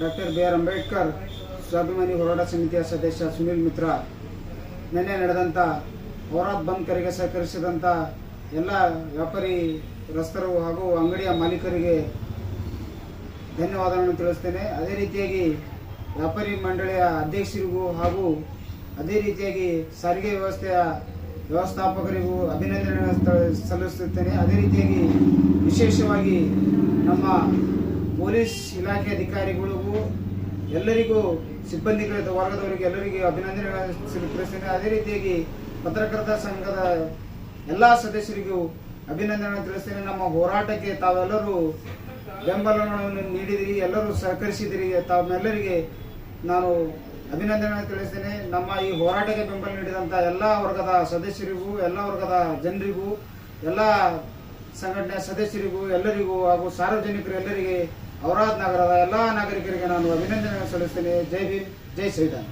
Doctor B R Ambedkar ಸ್ವಾಭಿಮಾನಿ ಹೋರಾಟ ಸಮಿತಿಯ ಸದಸ್ಯ ಸುನಿಲ್ ಮಿತ್ರ. ನಿನ್ನೆ ನಡೆದಂಥ ಹೋರಾಟ್ ಬಂದ್ ಕರೆಗೆ ಸಹಕರಿಸಿದಂಥ ಎಲ್ಲ ವ್ಯಾಪಾರಿ ರಸ್ತರು ಹಾಗೂ ಅಂಗಡಿಯ ಮಾಲೀಕರಿಗೆ ಧನ್ಯವಾದಗಳನ್ನು ತಿಳಿಸ್ತೇನೆ. ಅದೇ ರೀತಿಯಾಗಿ ವ್ಯಾಪಾರಿ ಮಂಡಳಿಯ ಅಧ್ಯಕ್ಷರಿಗೂ ಹಾಗೂ ಅದೇ ರೀತಿಯಾಗಿ ಸಾರಿಗೆ ವ್ಯವಸ್ಥೆಯ ವ್ಯವಸ್ಥಾಪಕರಿಗೂ ಅಭಿನಂದನೆ ಸಲ್ಲಿಸುತ್ತೇನೆ. ಅದೇ ರೀತಿಯಾಗಿ ವಿಶೇಷವಾಗಿ ನಮ್ಮ ಪೊಲೀಸ್ ಇಲಾಖೆ ಅಧಿಕಾರಿಗಳಿಗೂ ಎಲ್ಲರಿಗೂ, ಸಿಬ್ಬಂದಿಗಳ ವರ್ಗದವರಿಗೆ ಎಲ್ಲರಿಗೂ ಅಭಿನಂದನೆಗಳನ್ನು ತಿಳಿಸ್ತೇನೆ. ಅದೇ ರೀತಿಯಾಗಿ ಪತ್ರಕರ್ತ ಸಂಘದ ಎಲ್ಲ ಸದಸ್ಯರಿಗೂ ಅಭಿನಂದನೆಗಳನ್ನು ತಿಳಿಸ್ತೇನೆ. ನಮ್ಮ ಹೋರಾಟಕ್ಕೆ ತಾವೆಲ್ಲರೂ ಬೆಂಬಲವನ್ನು ನೀಡಿದಿರಿ, ಎಲ್ಲರೂ ಸಹಕರಿಸಿದಿರಿ. ತಾವೆಲ್ಲರಿಗೆ ನಾನು ಅಭಿನಂದನೆಗಳನ್ನು ತಿಳಿಸ್ತೇನೆ. ನಮ್ಮ ಈ ಹೋರಾಟಕ್ಕೆ ಬೆಂಬಲ ನೀಡಿದಂಥ ಎಲ್ಲ ವರ್ಗದ ಸದಸ್ಯರಿಗೂ, ಎಲ್ಲ ವರ್ಗದ ಜನರಿಗೂ, ಎಲ್ಲ ಸಂಘಟನೆ ಸದಸ್ಯರಿಗೂ, ಎಲ್ಲರಿಗೂ ಹಾಗೂ ಸಾರ್ವಜನಿಕರು ಎಲ್ಲರಿಗೆ ಔರಾದ್ ನಗರದ ಎಲ್ಲ ನಾಗರಿಕರಿಗೆ ನಾನು ಅಭಿನಂದನೆ ಸಲ್ಲಿಸ್ತೇನೆ. ಜೈ ಭೀಮ್ ಜೈ ಸಂವಿಧಾನ